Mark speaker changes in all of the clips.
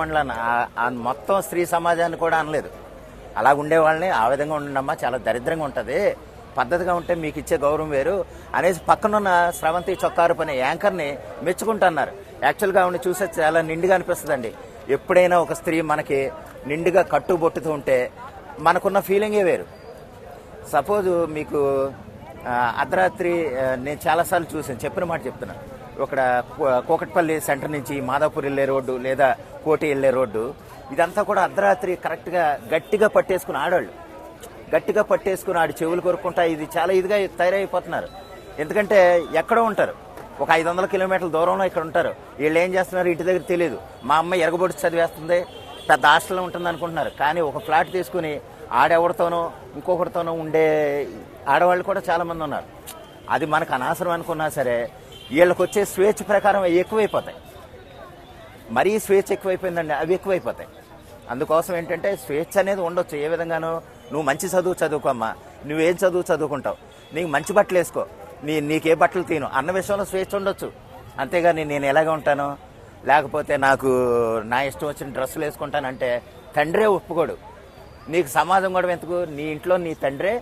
Speaker 1: మండలాన్ని మొత్తం స్త్రీ సమాజాన్ని కూడా అనలేదు. అలా ఉండేవాళ్ళని ఆ విధంగా ఉండమ్మా చాలా దరిద్రంగా ఉంటుంది. పద్ధతిగా ఉంటే మీకు ఇచ్చే గౌరవం వేరు అనేసి పక్కనున్న స్రవంతి చొక్కారు పని యాంకర్ని మెచ్చుకుంటున్నారు. యాక్చువల్గా ఆవిడ చూసే చాలా నిండుగా అనిపిస్తుందండి. ఎప్పుడైనా ఒక స్త్రీ మనకి నిండుగా కట్టుబొట్టుతూ ఉంటే మనకున్న ఫీలింగే వేరు. సపోజ్ మీకు అర్ధరాత్రి నేను చాలాసార్లు చూసాను చెప్పిన మాట చెప్తున్నాను ఇక్కడ కోకట్పల్లి సెంటర్ నుంచి మాదాపూర్ వెళ్ళే రోడ్డు లేదా కోటి వెళ్ళే రోడ్డు ఇదంతా కూడా అర్ధరాత్రి కరెక్ట్గా గట్టిగా పట్టేసుకుని ఆడవాళ్ళు. గట్టిగా పట్టేసుకుని ఆడి చెవులు కొరుక్కుంటా ఇది చాలా ఇదిగా తయారైపోతున్నారు. ఎందుకంటే ఎక్కడో ఉంటారు? ఒక ఐదు వందల కిలోమీటర్ల దూరంలో ఇక్కడ ఉంటారు. వీళ్ళు ఏం చేస్తున్నారు? ఇంటి దగ్గర తెలియదు మా అమ్మ ఎరగబొడి చదివేస్తుంది పెద్ద హాస్టల్లో ఉంటుంది అనుకుంటున్నారు. కానీ ఒక ఫ్లాట్ తీసుకుని ఆడెవరితోనో ఇంకొకరితోనో ఉండే ఆడవాళ్ళు కూడా చాలామంది ఉన్నారు. అది మనకు అనవసరం అనుకున్నా సరే వీళ్ళకి వచ్చే స్వేచ్ఛ ప్రకారం అవి ఎక్కువైపోతాయి. మరీ స్వేచ్ఛ ఎక్కువైపోయిందండి అవి ఎక్కువైపోతాయి. అందుకోసం ఏంటంటే స్వేచ్ఛ అనేది ఉండొచ్చు. ఏ విధంగానో నువ్వు మంచి చదువు చదువుకోమ్మా నువ్వేం చదువు చదువుకుంటావు నీకు మంచి బట్టలు వేసుకో నీ నీకే బట్టలు తీను అన్న విషయంలో స్వేచ్ఛ ఉండొచ్చు. అంతేగాని నేను ఎలాగ ఉంటాను? లేకపోతే నాకు నా ఇష్టం వచ్చిన డ్రెస్సులు వేసుకుంటానంటే తండ్రే ఒప్పుకోడు. నీకు సమాజం కూడా ఎందుకు? నీ ఇంట్లో నీ తండ్రే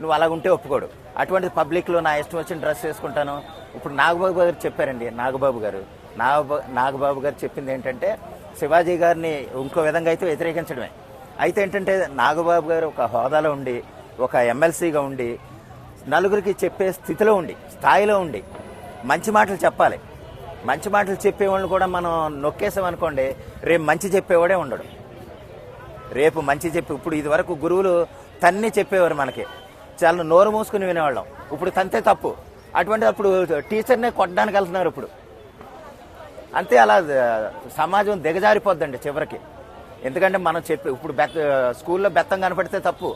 Speaker 1: నువ్వు అలాగుంటే ఒప్పుకోడు. అటువంటి పబ్లిక్లో నా ఇష్టం వచ్చిన డ్రెస్ వేసుకుంటాను ఇప్పుడు నాగబాబు గారు చెప్పారండి నాగబాబు గారు. నాగబా నాగబాబు గారు చెప్పింది ఏంటంటే శివాజీ గారిని ఇంకో విధంగా అయితే వ్యతిరేకించడమే. అయితే ఏంటంటే నాగబాబు గారు ఒక హోదాలో ఉండి ఒక ఎమ్మెల్సీగా ఉండి నలుగురికి చెప్పే స్థితిలో ఉండి స్థాయిలో ఉండి మంచి మాటలు చెప్పాలి. మంచి మాటలు చెప్పేవాళ్ళు కూడా మనం నొక్కేసాం అనుకోండి రేపు మంచి చెప్పేవాడే ఉండడు. రేపు మంచి చెప్పి ఇప్పుడు ఇది వరకు గురువులు తన్ని చెప్పేవారు మనకి. చాలా నోరు మూసుకుని వినేవాళ్ళం. ఇప్పుడు తంతే తప్పు. అటువంటి అప్పుడు టీచర్నే కొట్టడానికి వెళ్తున్నారు ఇప్పుడు. అంతే అలా సమాజం దిగజారిపోద్దండి చివరికి. ఎందుకంటే మనం చెప్పి ఇప్పుడు బెత్త స్కూల్లో బెత్తం కనపడితే తప్పు.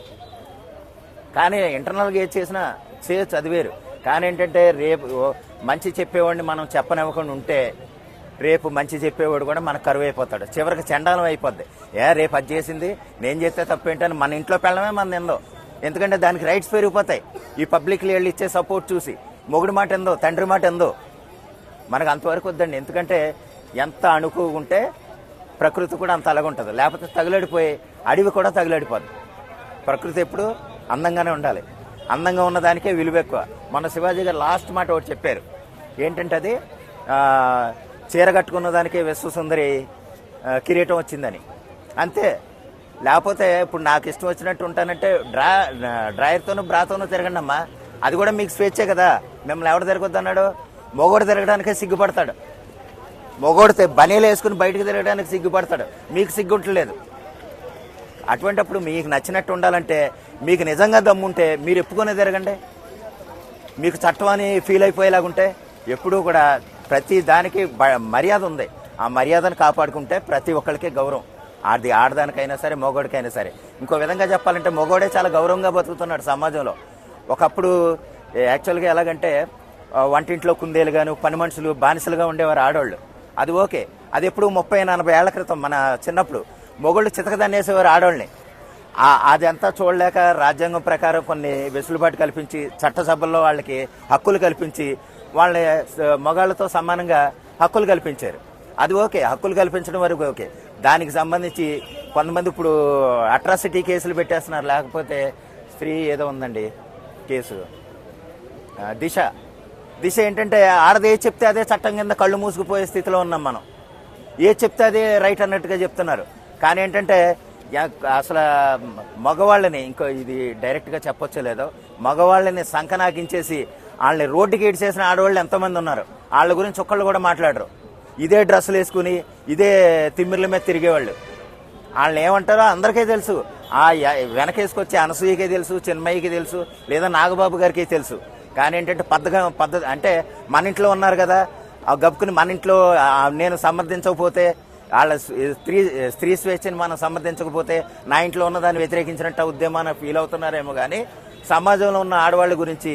Speaker 1: కానీ ఇంటర్నల్గా ఏది చేసినా చే చదివేరు. కానీ ఏంటంటే రేపు మంచి చెప్పేవాడిని మనం చెప్పనివ్వకుండా ఉంటే రేపు మంచి చెప్పేవాడు కూడా మనకు కరువు అయిపోతాడు చివరికి చండాలం అయిపోద్ది. ఏ రేపు అది చేసింది నేను చేస్తే తప్పు ఏంటని మన ఇంట్లో పెళ్ళమే మన నిందో ఎందుకంటే దానికి రైట్స్ పెరిగిపోతాయి. ఈ పబ్లిక్ వెళ్ళి ఇచ్చే సపోర్ట్ చూసి. మొగుడు మాట ఎందో తండ్రి మాట ఎందో? మనకు అంతవరకు వద్దండి. ఎందుకంటే ఎంత అణుకు ఉంటే ప్రకృతి కూడా అంత అలాగుంటుంది. లేకపోతే తగులడిపోయి అడవి కూడా తగులడిపోద్ది ప్రకృతి ఎప్పుడు అందంగానే ఉండాలి. అందంగా ఉన్నదానికే విలువ ఎక్కువ. మన శివాజీ గారు లాస్ట్ మాట ఒకటి చెప్పారు. ఏంటంటే అది చీర కట్టుకున్న దానికే విశ్వసుందరి కిరీటం వచ్చిందని. అంతే. లేకపోతే ఇప్పుడు నాకు ఇష్టం వచ్చినట్టు ఉంటానంటే డ్రా డ్రాయర్తోనూ బ్రాతోనూ తిరగండి అమ్మా అది కూడా మీకు స్వేచ్ఛే కదా. మిమ్మల్ని ఎవడు తిరగొద్దు అన్నాడు మొగోడు తిరగడానికే సిగ్గుపడతాడు. మొగోడు బనీలు వేసుకుని బయటకు తిరగడానికి సిగ్గుపడతాడు. మీకు సిగ్గుంటలేదు. అటువంటప్పుడు మీకు నచ్చినట్టు ఉండాలంటే మీకు నిజంగా దమ్ముంటే మీరు ఎప్పుకునే తిరగండి? మీకు చట్టం అని ఫీల్ అయిపోయేలాగుంటే ఎప్పుడూ కూడా ప్రతి దానికి మర్యాద ఉంది. ఆ మర్యాదను కాపాడుకుంటే ప్రతి ఒక్కరికి గౌరవం. ఆడిది ఆడదానికైనా సరే మగోడికైనా సరే. ఇంకో విధంగా చెప్పాలంటే మగోడే చాలా గౌరవంగా బతుకుతున్నాడు సమాజంలో. ఒకప్పుడు యాక్చువల్గా ఎలాగంటే వంటింట్లో కుందేలు గాను పని మనుషులు బానిసలుగా ఉండేవారు ఆడవాళ్ళు అది ఓకే. అది ఎప్పుడు ముప్పై నలభై ఏళ్ళ క్రితం మన చిన్నప్పుడు. మొగుళ్ళు చితకదన్నేసేవారు ఆడవాళ్ళని అదంతా చూడలేక రాజ్యాంగం ప్రకారం కొన్ని వెసులుబాటు కల్పించి చట్టసభల్లో వాళ్ళకి హక్కులు కల్పించి వాళ్ళని మొగాళ్ళతో మగాళ్ళతో సమానంగా హక్కులు కల్పించారు. అది ఓకే. హక్కులు కల్పించడం వరకు ఓకే. దానికి సంబంధించి కొంతమంది ఇప్పుడు అట్రాసిటీ కేసులు పెట్టేస్తున్నారు. లేకపోతే స్త్రీ ఏదో ఉందండి కేసు. దిశ. దిశ ఏంటంటే ఆడది ఏ చెప్తే అదే చట్టం కింద కళ్ళు మూసుకుపోయే స్థితిలో ఉన్నాం మనం. ఏ చెప్తే అదే రైట్ అన్నట్టుగా చెప్తున్నారు. కానీ ఏంటంటే యా- అసలు మగవాళ్ళని ఇంకో ఇది డైరెక్ట్గా చెప్పొచ్చో లేదో మగవాళ్ళని సంకనాకించేసి వాళ్ళని రోడ్డుకి ఈడ్చేసిన ఆడవాళ్ళు ఎంతమంది ఉన్నారు. వాళ్ళ గురించి ఒక్కళ్ళు కూడా మాట్లాడరు. ఇదే డ్రెస్సులు వేసుకుని ఇదే తిమ్మిర్ల మీద తిరిగేవాళ్ళు. వాళ్ళని ఏమంటారో అందరికీ తెలుసు. ఆ య- వెనకేసుకొచ్చే అనసూయకే తెలుసు చిన్మయ్యకి తెలుసు లేదా నాగబాబు గారికి తెలుసు. కానీ ఏంటంటే పద్ధతిగా పద్ధతి అంటే మన ఇంట్లో ఉన్నారు కదా ఆ గబుకుని మన ఇంట్లో నేను సమర్థించకపోతే వాళ్ళ స్త్రీ స్త్రీ స్వేచ్ఛని మనం సమర్థించకపోతే నా ఇంట్లో ఉన్న దాన్ని వ్యతిరేకించినట్టు ఉద్యమాన్ని ఫీల్ అవుతున్నారేమో కానీ సమాజంలో ఉన్న ఆడవాళ్ళ గురించి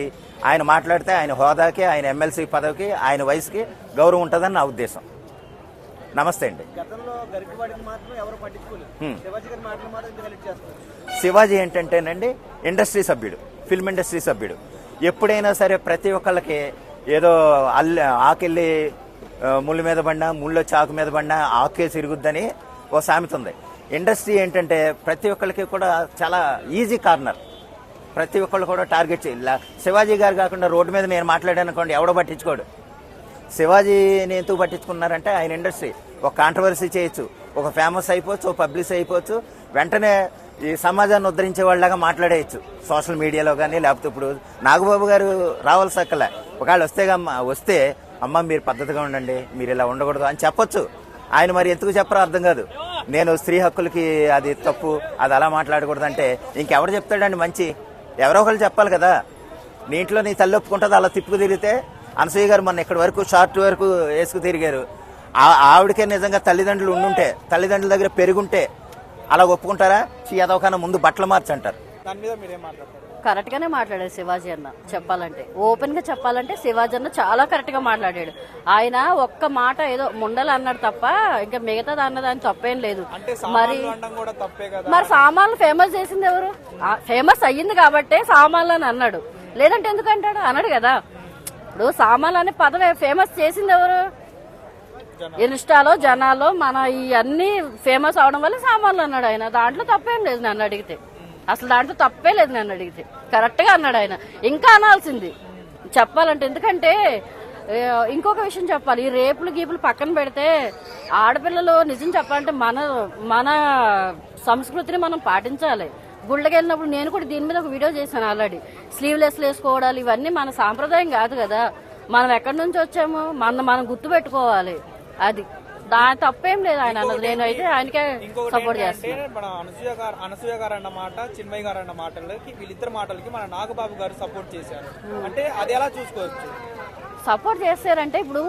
Speaker 1: ఆయన మాట్లాడితే ఆయన హోదాకి ఆయన ఎమ్మెల్సీ పదవికి ఆయన వయసుకి గౌరవం ఉంటుందని నా ఉద్దేశం. నమస్తే అండి.
Speaker 2: శివాజీ
Speaker 1: ఏంటంటేనండి ఇండస్ట్రీ సభ్యుడు ఫిల్మ్ ఇండస్ట్రీ సభ్యుడు. ఎప్పుడైనా సరే ప్రతి ఒక్కళ్ళకి ఏదో అల్లి ఆకెళ్ళి ముళ్ళ ముళ్ళు మీద పడినా ముళ్ళు చాకు మీద పడినా ఆకే సిరుగుద్దని ఓ సామెత ఉంది. ఇండస్ట్రీ ఏంటంటే ప్రతి ఒక్కరికి కూడా చాలా ఈజీ కార్నర్. ప్రతి ఒక్కళ్ళు కూడా టార్గెట్ చేయాలి శివాజీ గారు కాకుండా రోడ్డు మీద నేను మాట్లాడాను అనుకోండి ఎవడో పట్టించుకోడు. శివాజీని ఎందుకు పట్టించుకున్నారంటే ఆయన ఇండస్ట్రీ. ఒక కాంట్రవర్సీ చేయొచ్చు ఒక ఫేమస్ అయిపోవచ్చు ఒక పబ్లిష్ అయిపోవచ్చు వెంటనే ఈ సమాజాన్ని ఉద్ధరించే వాళ్ళగా మాట్లాడేయచ్చు. సోషల్ మీడియాలో కానీ లేకపోతే ఇప్పుడు నాగబాబు గారు రావాల్సి అక్కలే ఒకవేళ వస్తే వస్తే అమ్మ మీరు పద్ధతిగా ఉండండి మీరు ఇలా ఉండకూడదు అని చెప్పొచ్చు. ఆయన మరి ఎందుకు చెప్పరో అర్థం కాదు. నేను స్త్రీ హక్కులకి అది తప్పు అది అలా మాట్లాడకూడదు అంటే ఇంకెవరు చెప్తాడండి మంచి? ఎవరో ఒకరు చెప్పాలి కదా. నీ ఇంట్లో నీ తల్లి ఒప్పుకుంటుంది అలా తిప్పుకు తిరిగితే అనసూయ గారు మొన్న ఇక్కడి వరకు షార్ట్ వరకు వేసుకు తిరిగారు. ఆవిడకే నిజంగా తల్లిదండ్రులు ఉండుంటే తల్లిదండ్రుల దగ్గర పెరుగుంటే అలా ఒప్పుకుంటారా? చీ అదొకనా ముందు బట్టలు మార్చంటారు
Speaker 2: దాని మీద మీరేం మాట్లాడతారు?
Speaker 3: కరెక్ట్ గానే మాట్లాడాడు శివాజీ అన్న చెప్పాలంటే. ఓపెన్గా చెప్పాలంటే శివాజీ అన్న చాలా కరెక్ట్గా మాట్లాడాడు. ఆయన ఒక్క మాట ఏదో ముండలు అన్నాడు తప్ప ఇంకా మిగతాది అన్నది ఆయన తప్పేం లేదు.
Speaker 2: అంటే
Speaker 3: మరి
Speaker 2: సామాన్లు అనడం కూడా తప్పే కదా?
Speaker 3: మరి సామాన్లు ఫేమస్ చేసింది ఎవరు? ఫేమస్ అయ్యింది కాబట్టే సామాన్లు అని అన్నాడు. లేదంటే ఎందుకు అంటాడు? అన్నాడు కదా. ఇప్పుడు సామాన్లు అనే పదం ఫేమస్ చేసింది ఎవరు? ఇన్స్టాలో జనాల్లో మన ఇవన్నీ ఫేమస్ అవడం వల్ల సామాన్లు అన్నాడు ఆయన. దాంట్లో తప్పేం లేదు నన్ను అడిగితే. అసలు దాంట్లో తప్పే లేదు నన్ను అడిగితే. కరెక్ట్గా అన్నాడు ఆయన. ఇంకా అనాల్సింది. చెప్పాలంటే ఎందుకంటే ఇంకొక విషయం చెప్పాలి. ఈ రేపులు గీపులు పక్కన పెడితే ఆడపిల్లలు నిజం చెప్పాలంటే మన మన సంస్కృతిని మనం పాటించాలి. గుళ్ళకి వెళ్ళినప్పుడు నేను కూడా దీని మీద ఒక వీడియో చేశాను ఆల్రెడీ. స్లీవ్లెస్ వేసుకోవడాలు ఇవన్నీ మన సాంప్రదాయం కాదు కదా. మనం ఎక్కడి నుంచి వచ్చాము మన మనం గుర్తు పెట్టుకోవాలి. అది దాని తప్పేం లేదు ఆయన అన్నది. నేను అయితే ఆయనకే సపోర్ట్ చేస్తాను
Speaker 2: మన అనసూయ గారు అనసూయ గారు అన్న మాట చిన్మయ్య గారు అన్న మాటలకి వీళ్ళిద్దరు మాటలకి మన నాగబాబు గారు సపోర్ట్ చేశారు. అంటే అది ఎలా చూసుకోవచ్చు?
Speaker 3: సపోర్ట్ చేశారంటే ఇప్పుడు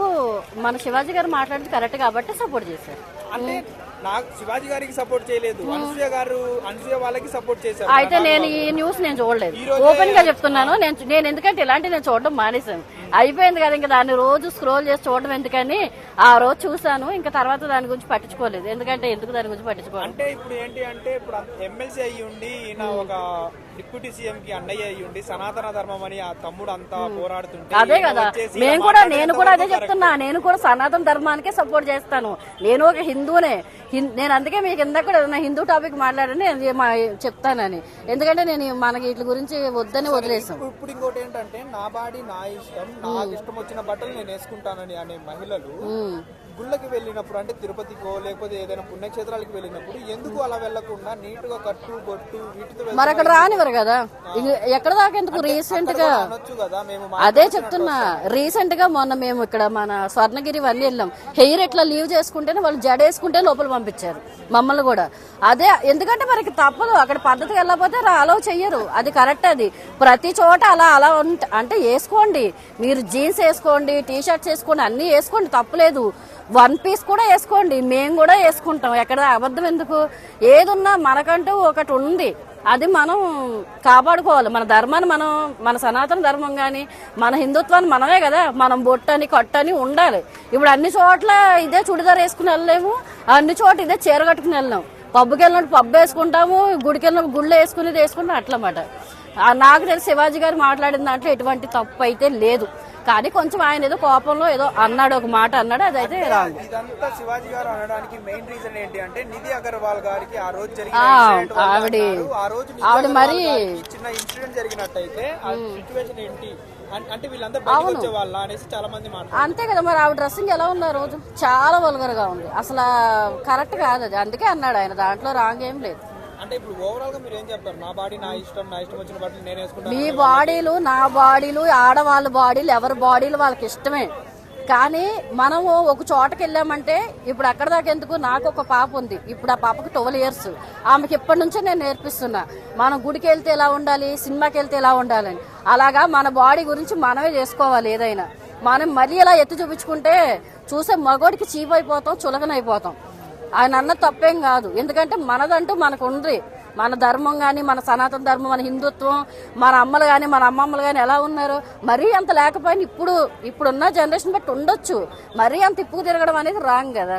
Speaker 3: మన శివాజీ గారు మాట్లాడింది కరెక్ట్ కాబట్టి సపోర్ట్ చేశారు.
Speaker 2: అంటే నాకు శివాజీ గారికి సపోర్ట్ చేయలేదు. అనసూయ గారు అనసూయ వాళ్ళకి సపోర్ట్ చేశారు.
Speaker 3: అయితే నేను ఈ న్యూస్ నేను చూడలేదు. ఓపెన్గా చెప్తున్నాను. నేను నేను ఎందుకంటే ఇలాంటి నేను చూడడం మానేశాను. అయిపోయింది కదా ఇంకా దాన్ని రోజు స్క్రోల్ చేసి చూడడం ఎందుకని? ఆ రోజు చూసాను ఇంకా తర్వాత దాని గురించి పట్టించుకోలేదు. ఎందుకంటే ఎందుకు దాని గురించి పట్టించుకోవాలి
Speaker 2: అంటే ఇప్పుడు ఏంటి అంటే ఇప్పుడు ఎమ్మెల్సీ అయ్యి ఉండి ఈయన ఒక డిప్యూటీ సీఎం కి అన్నయ్య అయ్యి ఉండి సనాతన ధర్మం అని ఆ తమ్ముడు అంతా పోరాడుతుంటే
Speaker 3: అదే కదా. నేను కూడా నేను కూడా అదే చెప్తున్నా. నేను కూడా సనాతన ధర్మానికే సపోర్ట్ చేస్తాను. నేను ఒక హిందూనే నేను అందుకే మీకు ఇందాక కూడా ఏదైనా హిందూ టాపిక్ మాట్లాడని చెప్తానని. ఎందుకంటే నేను మనకి వీటి గురించి వద్దని వదిలేసాం.
Speaker 2: ఇప్పుడు ఇంకోటి ఏంటంటే నా బాడీ నా ఇష్టం నాకు ఇష్టం వచ్చిన బట్టలు నేను వేసుకుంటానని అనే మహిళలు. గుళ్ళకి వెళ్ళినప్పుడు అంటే తిరుపతికో లేకపోతే ఏదైనా పుణ్యక్షేత్రాలకు వెళ్ళినప్పుడు ఎందుకు అలా వెళ్ళకుండా నీట్గా కట్టు బొట్టు వీటితో
Speaker 3: మరి అక్కడ రానివ్వరు కదా. ఎక్కడ దాకా ఎందుకు? రీసెంట్గా
Speaker 2: అనొచ్చు కదా మేము మా-
Speaker 3: అదే చెప్తున్నా. రీసెంట్గా మొన్న మేము ఇక్కడ మన స్వర్ణగిరి ఇవన్నీ వెళ్ళాం. హెయిర్ ఎట్లా లీవ్ చేసుకుంటేనే వాళ్ళు జడ వేసుకుంటే లోపల పంపించారు మమ్మల్ని కూడా. అదే ఎందుకంటే మనకి తప్పదు. అక్కడ పద్ధతికి వెళ్ళకపోతే అలౌ చెయ్యరు. అది కరెక్ట్ అది. ప్రతి చోట అలా అలా ఉంట అంటే వేసుకోండి. మీరు జీన్స్ వేసుకోండి టీ షర్ట్స్ వేసుకోండి అన్ని వేసుకోండి. తప్పులేదు వన్ పీస్ కూడా వేసుకోండి. మేము కూడా వేసుకుంటాం. ఎక్కడ అబద్ధం ఎందుకు? ఏదున్నా మనకంటూ ఒకటి ఉంది. అది మనం కాపాడుకోవాలి. మన ధర్మాన్ని మనం మన సనాతన ధర్మం కానీ మన హిందుత్వాన్ని మనమే కదా. మనం బొట్టని కట్టని ఉండాలి. ఇప్పుడు అన్ని చోట్ల ఇదే చుడిదార్ వేసుకుని వెళ్ళలేము. అన్ని చోట్ల ఇదే చీర కట్టుకుని వెళ్ళాం పబ్బుకి వెళ్ళినప్పుడు పబ్బు వేసుకుంటాము. గుడికి వెళ్ళినప్పుడు గుళ్ళు వేసుకునేది వేసుకుంటాం అట్లమాట. నాకు తెలిసి శివాజీ గారు మాట్లాడిన దాంట్లో ఎటువంటి తప్పు అయితే లేదు. కానీ కొంచెం ఆయన ఏదో కోపంలో ఏదో అన్నాడు ఒక మాట అన్నాడు అదైతే రాంగ్
Speaker 2: ఇదంతా శివాజీ గారు అనడానికి మెయిన్ రీజన్ ఏంటి అంటే నిధి అగర్వాల్ గారికి ఆ రోజు జరిగిన
Speaker 3: ఆవిడ- ఆవిడ మరి-
Speaker 2: చిన్న ఇన్సిడెంట్ జరిగినట్టయితే ఆ సిచ్యువేషన్ ఏంటి? అన్- అంటే వీళ్ళందరూ బయటకు వచ్చే వాళ్ళ అనేసి చాలా మంది మాట్లాడారు.
Speaker 3: అంతే కదా మరి ఆవిడ డ్రెస్సింగ్ ఎలా ఉంది ఆ రోజు? చాలా వల్గర్గా ఉంది. అసలు కరెక్ట్ కాదు అది. అందుకే అన్నాడు ఆయన. దాంట్లో రాంగ్ ఏం లేదు.
Speaker 2: అంటే ఇప్పుడు ఓవరాల్గా మీరు ఏం చెప్తారు? నా బాడీ నా ఇష్టం నా ఇష్టం వచ్చిన బట్టలు నేను వేసుకుంటాను
Speaker 3: మీ బాడీలు నా బాడీలు ఆడవాళ్ళ బాడీలు ఎవరి బాడీలు వాళ్ళకి ఇష్టమే. కానీ మనము ఒక చోటకి వెళ్ళామంటే ఇప్పుడు అక్కడ దాకా ఎందుకు? నాకు ఒక పాప ఉంది. ఇప్పుడు ఆ పాపకు ట్వెల్వ్ ఇయర్స్ ఆమెకి ఇప్పటి నుంచే నేను నేర్పిస్తున్నా. మనం గుడికి వెళ్తే ఎలా ఉండాలి? సినిమాకి వెళ్తే ఎలా ఉండాలని. అలాగా మన బాడీ గురించి మనమే చేసుకోవాలి ఏదైనా. మనం మరీ ఇలా ఎత్తి చూపించుకుంటే చూసే మగోడికి చీప్ అయిపోతాం చులకనైపోతాం. ఆయన అన్న తప్పేం కాదు. ఎందుకంటే మనదంటూ మనకు ఉంది మన ధర్మం కానీ మన సనాతన ధర్మం మన హిందుత్వం మన అమ్మలు కానీ మన అమ్మమ్మలు కానీ ఎలా ఉన్నారు? మరీ అంత లేకపోయినా ఇప్పుడు ఇప్పుడున్న జనరేషన్ బట్టి ఉండొచ్చు. మరీ అంత ఇప్పుకు తిరగడం అనేది రాంగ్ కదా.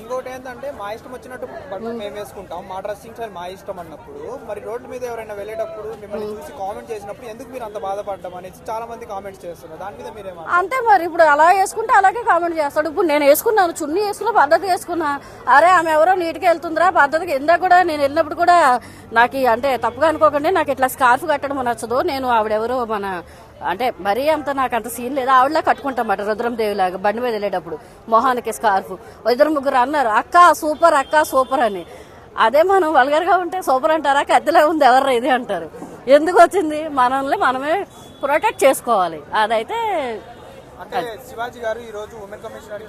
Speaker 2: ఇంకోటి ఏంటంటే మా ఇష్టం వచ్చినట్టు బట్టలు మేము. వేసుకుంటాం. మా డ్రెస్సింగ్ స్టైల్ మా ఇష్టం అన్నప్పుడు. మరి రోడ్డు మీద ఎవరైనా వెళ్ళేటప్పుడు మిమ్మల్ని చూసి కామెంట్ చేసినప్పుడు ఎందుకు మీరు అంత బాధపడడం అనేసి చాలా మంది కామెంట్స్ చేస్తున్నారు. దాని మీద మీరేమో
Speaker 3: అంతే మరి. ఇప్పుడు అలా వేసుకుంటే అలాగే కామెంట్ చేస్తాడు. ఇప్పుడు నేను వేసుకున్నాను. చున్నీ వేసుకున్న పద్ధతి వేసుకున్నా. అరే ఆమె ఎవరో నీట్గా వెళ్తుందిరా పద్ధతికి ఇందాక కూడా? నేను వెళ్ళినప్పుడు కూడా నాకు అంటే తప్పుగా అనుకోకండి. నాకు ఇట్లా స్కార్ఫ్ కట్టడం నచ్చదు. నేను ఆవిడెవరో మన అంటే మరీ అంత నాకు అంత సీన్ లేదు. ఆవిడలా కట్టుకుంటామాట రుద్రం లాగా బండి మీద వెళ్ళేటప్పుడు. మొహానికి స్కార్ఫ్. ఇద్దరు ముగ్గురు అన్నారు అక్క సూపర్ అక్క సూపర్ అని. అదే మనం వల్గర్గా ఉంటే సూపర్ అంటారా? కత్తిలా ఉంది ఎవరు ఇది అంటారు. ఎందుకు వచ్చింది? మనల్ని మనమే ప్రొటెక్ట్ చేసుకోవాలి. అదైతే
Speaker 2: శివాజీ గారు ఈ రోజు ఉమెన్ కమిషనర్